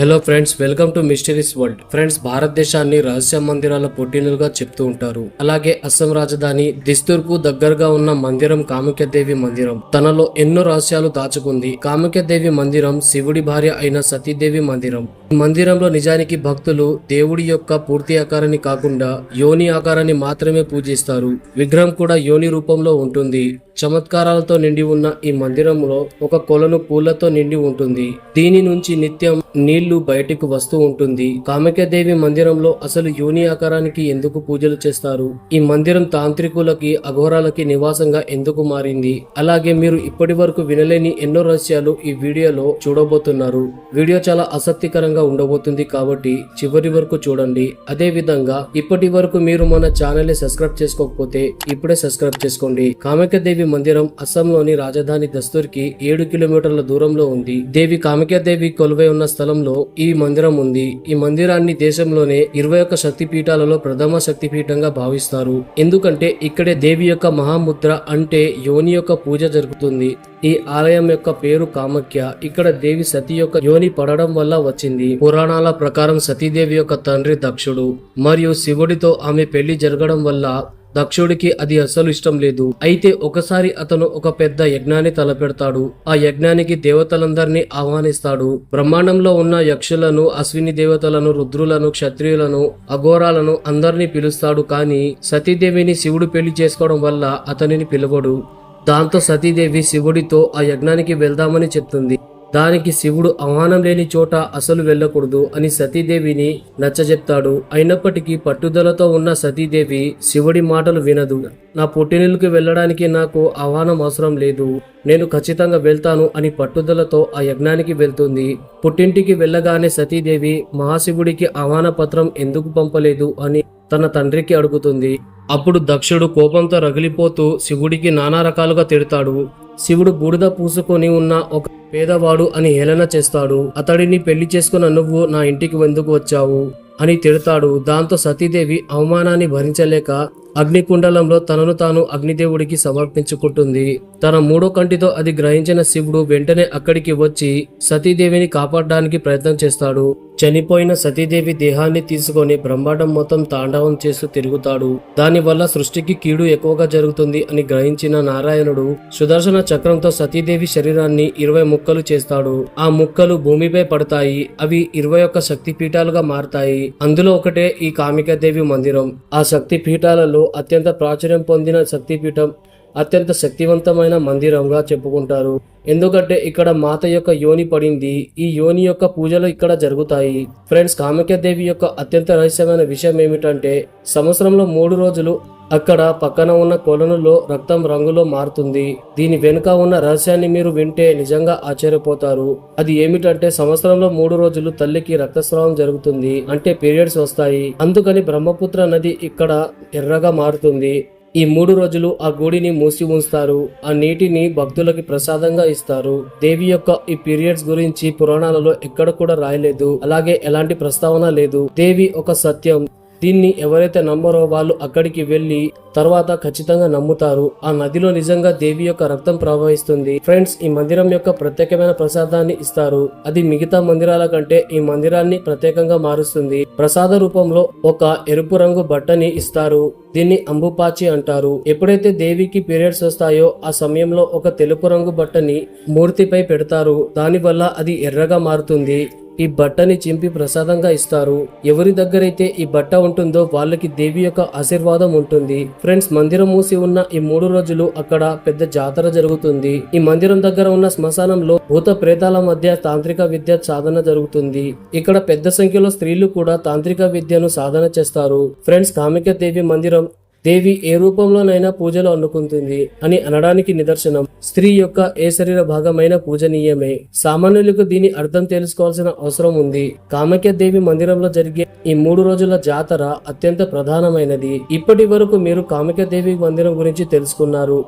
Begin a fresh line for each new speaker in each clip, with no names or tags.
Hello friends welcome to mysteries world friends భారతదేశాన్ని రహస్య మందిరాల పుట్టినలుగా చెప్తూ ఉంటారు. అలాగే అస్సాం రాజధాని దిస్తూర్కు దగ్గరగా ఉన్న మందిరం కామికదేవి మందిరం. తనలో ఎన్నో రహస్యాలు దాచుకుంది. కామికదేవి మందిరం శివుడి భార్య అయిన సతీదేవి మందిరం. మందిరంలో నిజానికి భక్తులు దేవుడి యొక్క పూర్తి ఆకారాన్ని కాకుండా యోని ఆకారాన్ని మాత్రమే పూజిస్తారు. విగ్రహం కూడా యోని రూపంలో ఉంటుంది. చమత్కారాలతో నిండి ఉన్న ఈ మందిరంలో ఒక కొలను పూలతో నిండి ఉంటుంది. దీని నుంచి నిత్యం నీళ్ళు బయటకు వస్తూ ఉంటుంది. కామక్యదేవి మందిరంలో అసలు యోని ఆకారానికి ఎందుకు పూజలు చేస్తారు? ఈ మందిరం తాంత్రికులకి అఘోరాలకి నివాసంగా ఎందుకు మారింది? అలాగే మీరు ఇప్పటి వరకు వినలేని ఎన్నో రహస్యాలు ఈ వీడియోలో చూడబోతున్నారు. వీడియో చాలా ఆసక్తికరంగా ఉండబోతుంది కాబట్టి చివరి వరకు చూడండి. అదే విధంగా ఇప్పటి వరకు మీరు మన ఛానల్ని సబ్స్క్రైబ్ చేసుకోకపోతే ఇప్పుడే సబ్స్క్రైబ్ చేసుకోండి. కామికదేవి మందిరం అస్సాంలోని రాజధాని దస్తూర్కి ఏడు కిలోమీటర్ల దూరంలో ఉంది. దేవి కామికదేవి కొలువై ఉన్న స్థలంలో ఈ మందిరం ఉంది. ఈ మందిరాన్ని దేశంలోనే ఇరవై ఒక్క శక్తి పీఠాలలో ప్రథమ శక్తి పీఠంగా భావిస్తారు. ఎందుకంటే ఇక్కడే దేవి యొక్క మహాముద్ర అంటే యోని యొక్క పూజ జరుగుతుంది. ఈ ఆలయం యొక్క పేరు కామాఖ్య. ఇక్కడ దేవి సతీ యొక్క యోని పడడం వల్ల వచ్చింది. పురాణాల ప్రకారం సతీదేవి యొక్క తండ్రి దక్షుడు. మరియు శివుడితో ఆమె పెళ్ళి జరగడం వల్ల దక్షుడికి అది అస్సలు ఇష్టం లేదు. అయితే ఒకసారి అతను ఒక పెద్ద యజ్ఞాన్ని తలపెడతాడు. ఆ యజ్ఞానికి దేవతలందరినీ ఆహ్వానిస్తాడు. బ్రహ్మాండంలో ఉన్న యక్షులను అశ్విని దేవతలను రుద్రులను క్షత్రియులను అఘోరాలను అందరినీ పిలుస్తాడు. కానీ సతీదేవిని శివుడు పెళ్ళి చేసుకోవడం వల్ల అతనిని పిలవడు. దాంతో సతీదేవి శివుడితో ఆ యజ్ఞానికి వెళ్దామని చెప్తుంది. దానికి శివుడు అవమానం లేని చోట అసలు వెళ్ళకూడదు అని సతీదేవిని నచ్చజెప్తాడు. అయినప్పటికీ పట్టుదలతో ఉన్న సతీదేవి శివుడి మాటలు వినదు. నా పుట్టినిల్లుకి వెళ్ళడానికి నాకు ఆహ్వానం అవసరం లేదు. నేను ఖచ్చితంగా వెళ్తాను అని పట్టుదలతో ఆ యజ్ఞానికి వెళ్తుంది. పుట్టింటికి వెళ్ళగానే సతీదేవి మహాశివుడికి ఆహ్వాన పత్రం ఎందుకు పంపలేదు అని తన తండ్రికి అడుగుతుంది. అప్పుడు దక్షుడు కోపంతో రగిలిపోతూ శివుడికి నానా రకాలుగా తిడతాడు. శివుడు బూడిద పూసుకొని ఉన్న ఒక పేదవాడు అని హేళన చేస్తాడు. అతడిని పెళ్ళి చేసుకున్న నువ్వు నా ఇంటికి ఎందుకు వచ్చావు? అని తిడతాడు. దాంతో సతీదేవి అవమానాన్ని భరించలేక అగ్నికుండలంలో తనను తాను అగ్నిదేవుడికి సమర్పించుకుంటుంది. తన మూడో కంటితో అది గ్రహించిన శివుడు వెంటనే అక్కడికి వచ్చి సతీదేవిని కాపాడడానికి ప్రయత్నం చేస్తాడు. చనిపోయిన సతీదేవి దేహాన్ని తీసుకొని బ్రహ్మాండం మొత్తం తాండవం చేస్తూ తిరుగుతాడు. దానివల్ల సృష్టికి కీడు ఎక్కువగా జరుగుతుంది అని గ్రహించిన నారాయణుడు సుదర్శన చక్రంతో సతీదేవి శరీరాన్ని ఇరవై ముక్కలు చేస్తాడు. ఆ ముక్కలు భూమిపై పడతాయి. అవి ఇరవై ఒక్క శక్తి పీఠాలుగా మారతాయి. అందులో ఒకటే ఈ కామికాదేవి మందిరం. ఆ శక్తి పీఠాలలో అత్యంత ప్రాచుర్యం పొందిన శక్తిపీఠం అత్యంత శక్తివంతమైన మందిరంగా చెప్పుకుంటారు. ఎందుకంటే ఇక్కడ మాత యొక్క యోని పడింది. ఈ యోని యొక్క పూజలు ఇక్కడ జరుగుతాయి. ఫ్రెండ్స్ కామాఖ్యదేవి యొక్క అత్యంత రహస్యమైన విషయం ఏమిటంటే సంవత్సరంలో మూడు రోజులు అక్కడ పక్కన ఉన్న కొలనులో రక్తం రంగులో మారుతుంది. దీని వెనుక ఉన్న రహస్యాన్ని మీరు వింటే నిజంగా ఆశ్చర్యపోతారు. అది ఏమిటంటే సంవత్సరంలో మూడు రోజులు తల్లికి రక్తస్రావం జరుగుతుంది. అంటే పీరియడ్స్ వస్తాయి. అందుకని బ్రహ్మపుత్ర నది ఇక్కడ ఎర్రగా మారుతుంది. ఈ మూడు రోజులు ఆ గుడిని మూసి ఉంచుతారు ఆ నీటిని భక్తులకి ప్రసాదంగా ఇస్తారు. దేవి యొక్క ఈ పీరియడ్స్ గురించి పురాణాలలో ఎక్కడ కూడా రాయలేదు అలాగే ఎలాంటి ప్రస్తావన లేదు. దేవి ఒక సత్యం దీన్ని ఎవరైతే నమ్మరో వాళ్ళు అక్కడికి వెళ్ళి తర్వాత ఖచ్చితంగా నమ్ముతారు. ఆ నదిలో నిజంగా దేవి యొక్క రక్తం ప్రవహిస్తుంది. ఫ్రెండ్స్ ఈ మందిరం యొక్క ప్రత్యేకమైన ప్రసాదాన్ని ఇస్తారు. అది మిగతా మందిరాల కంటే ఈ మందిరాన్ని ప్రత్యేకంగా మారుస్తుంది. ప్రసాద రూపంలో ఒక ఎరుపు రంగు బట్టని ఇస్తారు. దీన్ని అంబుపాచి అంటారు. ఎప్పుడైతే దేవికి పీరియడ్స్ వస్తాయో ఆ సమయంలో ఒక తెలుపు రంగు బట్టని మూర్తిపై పెడతారు. దానివల్ల అది ఎర్రగా మారుతుంది. ఈ బట్టని చింపి ప్రసాదంగా ఇస్తారు. ఎవరి దగ్గరైతే ఈ బట్ట ఉంటుందో వాళ్ళకి దేవి యొక్క ఆశీర్వాదం ఉంటుంది. ఫ్రెండ్స్ మందిరం మూసి ఉన్న ఈ మూడు రోజులు అక్కడ పెద్ద జాతర జరుగుతుంది. ఈ మందిరం దగ్గర ఉన్న శ్మశానంలో భూత ప్రేతాల మధ్య తాంత్రిక విద్య సాధన జరుగుతుంది. ఇక్కడ పెద్ద సంఖ్యలో స్త్రీలు కూడా తాంత్రిక విద్యను సాధన చేస్తారు. ఫ్రెండ్స్ కామిక దేవి మందిరం దేవి ఏ రూపంలోనైనా పూజలు అందుకుంటుంది అని అనడానికి నిదర్శనం. స్త్రీ యొక్క ఏ శరీర భాగమైన పూజనీయమే. సామాన్యులకు దీని అర్థం తెలుసుకోవాల్సిన అవసరం ఉంది. కామక్య దేవి మందిరంలో జరిగే ఈ మూడు రోజుల జాతర అత్యంత ప్రధానమైనది. ఇప్పటి వరకు మీరు కామాఖ్య దేవి మందిరం గురించి తెలుసుకున్నారు.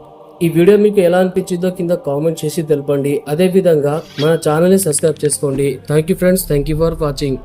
ఈ వీడియో మీకు ఎలా అనిపించిందో కింద కామెంట్ చేసి తెలపండి. అదే విధంగా మన ఛానల్ని సబ్స్క్రైబ్ చేసుకోండి. Thank you friends. Thank you for watching.